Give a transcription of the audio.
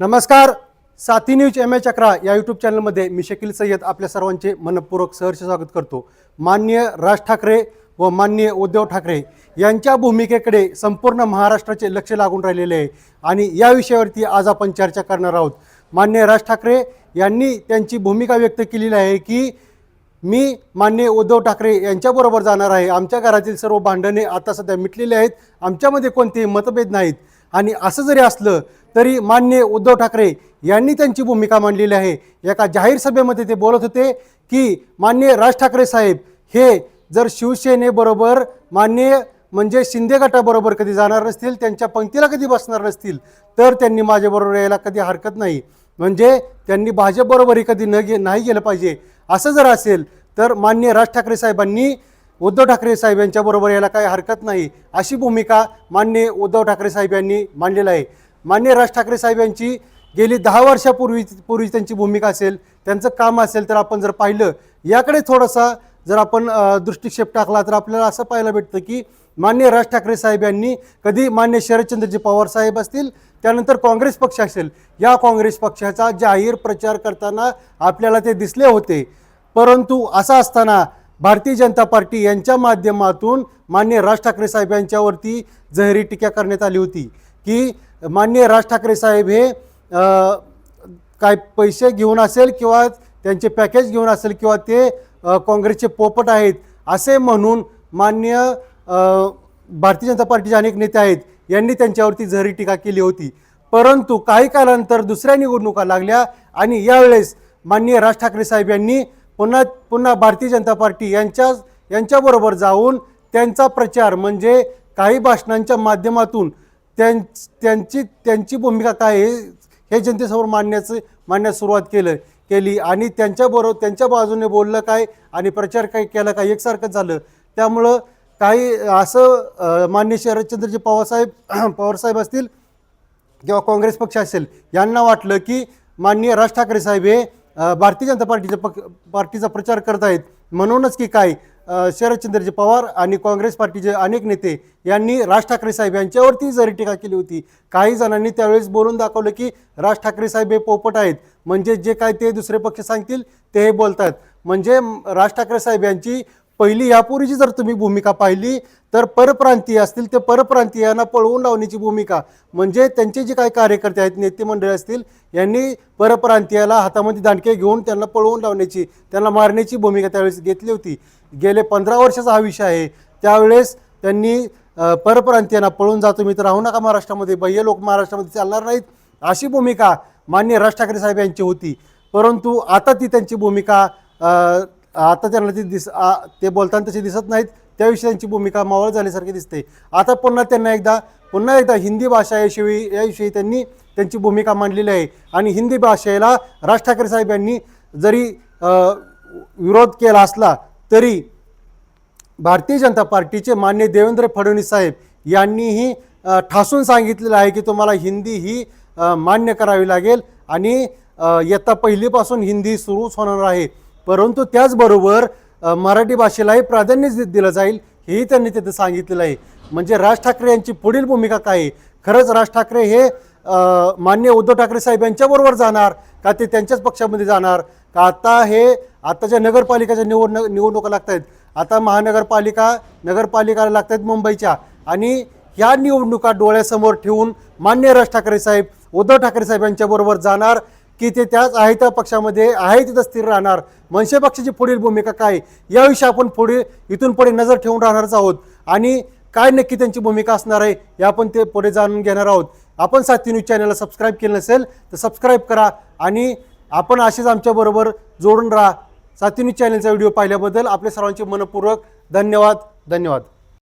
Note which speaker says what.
Speaker 1: नमस्कार साथी news M H अकरा या यूट्यूब चॅनलमध्ये मी शकील सय्यद आपल्या सर्वांचे मनपूर्वक सहर्ष स्वागत करतो. मान्य राज ठाकरे व मान्य उद्धव ठाकरे यांच्या भूमिकेकडे संपूर्ण महाराष्ट्राचे लक्ष लागून राहिलेले आहे. आणि या विषयावरती आज आपण चर्चा करणार आहोत. मान्य राज ठाकरे यांनी त्यांची भूमिका व्यक्त केलेली आहे की मी मान्य उद्धव ठाकरे यांच्याबरोबर जाणार आहे. आमच्या घरातील सर्व भांडणे आता सध्या मिटलेली आहेत. आमच्यामध्ये कोणतेही मतभेद नाहीत. आणि असं जरी असलं तरी मान्य उद्धव ठाकरे यांनी त्यांची भूमिका मांडलेली आहे. एका जाहीर सभेमध्ये ते बोलत होते की मान्य राज ठाकरे साहेब हे जर शिवसेनेबरोबर मान्य म्हणजे शिंदे गटाबरोबर कधी जाणार नसतील त्यांच्या पंक्तीला कधी बसणार नसतील तर त्यांनी माझ्याबरोबर यायला कधी हरकत नाही. म्हणजे त्यांनी भाजपबरोबरही कधी न गे नाही गेलं पाहिजे. असं जर असेल तर मान्य राज ठाकरे साहेबांनी उद्धव ठाकरे साहेब यांच्याबरोबर यायला काही हरकत नाही अशी भूमिका मान्य उद्धव ठाकरे साहेब यांनी मांडलेलं आहे. मान्य राज ठाकरे साहेब यांची गेली दहा वर्षापूर्वी पूर्वी त्यांची भूमिका असेल त्यांचं काम असेल तर आपण जर पाहिलं याकडे थोडासा जर आपण दृष्टिक्षेप टाकला तर आपल्याला असं पाहायला भेटतं की मान्य राज ठाकरे साहेब यांनी कधी मान्य शरदचंद्रजी पवार साहेब असतील त्यानंतर काँग्रेस पक्ष असेल या काँग्रेस पक्षाचा जाहीर प्रचार करताना आपल्याला ते दिसले होते. परंतु असं असताना भारतीय जनता पार्टी यांच्या माध्यमातून मान्य राज ठाकरे साहेब यांच्यावरती जहरी टीका करण्यात आली होती की माननीय राज ठाकरे साहेब हे काय पैसे घेऊन असेल किंवा त्यांचे पॅकेज घेऊन असेल किंवा ते काँग्रेसचे पोपट आहेत असे म्हणून मान्य भारतीय जनता पार्टीचे अनेक नेते आहेत यांनी त्यांच्यावरती झरी टीका केली होती. परंतु काही कालानंतर दुसऱ्या निवडणुका लागल्या आणि यावेळेस माननीय राज ठाकरे साहेब यांनी पुन्हा पुन्हा भारतीय जनता पार्टी यांच्या यांच्याबरोबर जाऊन त्यांचा प्रचार म्हणजे काही भाषणांच्या माध्यमातून त्यां त्यांची त्यांची भूमिका काय आहे हे जनतेसमोर मांडण्याचं मांडण्यास सुरुवात केलं केली. आणि त्यांच्याबरोबर त्यांच्या बाजूने बोललं काय आणि प्रचार काय केला काय एकसारखं झालं. त्यामुळं काही असं मान्य शरदचंद्रजी पवारसाहेब पवारसाहेब असतील किंवा काँग्रेस पक्ष असेल यांना वाटलं की माननीय राज ठाकरे साहेब हे भारतीय जनता पार्टीचा पक्ष पार्टीचा प्रचार करत आहेत. म्हणूनच की काय शरदचंद्रजी पवार आणि काँग्रेस पार्टीचे अनेक नेते यांनी राज ठाकरे साहेब यांच्यावरती जरी टीका केली होती काही जणांनी त्यावेळेस बोलून दाखवलं की राज ठाकरे साहेब हे पोपट आहेत. म्हणजे जे काय ते दुसरे पक्ष सांगतील ते हे बोलतात. म्हणजे राज ठाकरे साहेब यांची पहिली यापूर्वीची जर तुम्ही भूमिका पाहिली तर परप्रांतीय असतील ते परप्रांतीयांना पळवून लावण्याची भूमिका. म्हणजे त्यांचे जे काही कार्यकर्ते आहेत नेते मंडळी असतील यांनी परप्रांतीयाला हातामध्ये दांडके घेऊन त्यांना पळवून लावण्याची त्यांना मारण्याची भूमिका त्यावेळेस घेतली होती. गेले पंधरा वर्षाचा हा विषय आहे. त्यावेळेस त्यांनी परप्रांतीयांना पळून जातो मी तर राहू नका महाराष्ट्रामध्ये बाह्य लोक महाराष्ट्रामध्ये चालणार नाहीत. अशी भूमिका मान्य राज ठाकरे साहेब यांची होती. परंतु आता ती त्यांची भूमिका आता त्यांना ती दिस आ, ते बोलताना तशी दिसत नाहीत. त्याविषयी त्यांची भूमिका मावळ झाल्यासारखी दिसते. आता पुन्हा त्यांना एकदा पुन्हा एकदा हिंदी भाषा याविषयी याविषयी त्यांनी त्यांची भूमिका मांडलेली आहे. आणि हिंदी भाषेला राज ठाकरे साहेब यांनी जरी विरोध केला असला तरी भारतीय जनता पार्टीचे मान्य देवेंद्र फडणवीस साहेब यांनीही ठासून सांगितलेलं आहे की तुम्हाला हिंदी ही मान्य करावी लागेल. आणि इयत्ता पहिलीपासून हिंदी सुरूच होणार आहे. परंतु त्याचबरोबर मराठी भाषेलाही प्राधान्य दिलं जाईल हेही त्यांनी तिथे सांगितलेलं आहे. म्हणजे राज ठाकरे यांची पुढील भूमिका काय आहे? खरंच राज ठाकरे हे मान्य उद्धव ठाकरे साहेब यांच्याबरोबर जाणार का ते त्यांच्याच पक्षामध्ये जाणार? का आता हे आताच्या नगरपालिकेच्या निवड निवडणुका लागत आहेत आता महानगरपालिका नगरपालिका लागत आहेत मुंबईच्या आणि ह्या निवडणुका डोळ्यासमोर ठेवून मान्य राज ठाकरे साहेब उद्धव ठाकरे साहेब यांच्याबरोबर जाणार की ते त्याच आहे त्या पक्षामध्ये आहे तिथं स्थिर राहणार. मनसे पक्षाची पुढील भूमिका काय? याविषयी आपण पुढे इथून पुढे नजर ठेवून राहणारच आहोत. आणि काय नक्की त्यांची भूमिका असणार आहे हे आपण ते पुढे जाणून घेणार आहोत. आपण साथी न्यूज चॅनलला सबस्क्राईब केलं नसेल तर सबस्क्राईब करा आणि आपण असेच आमच्याबरोबर जोडून राहा. साथी न्यूज चॅनलचा व्हिडिओ पाहिल्याबद्दल आपल्या सर्वांचे मनपूर्वक धन्यवाद. धन्यवाद.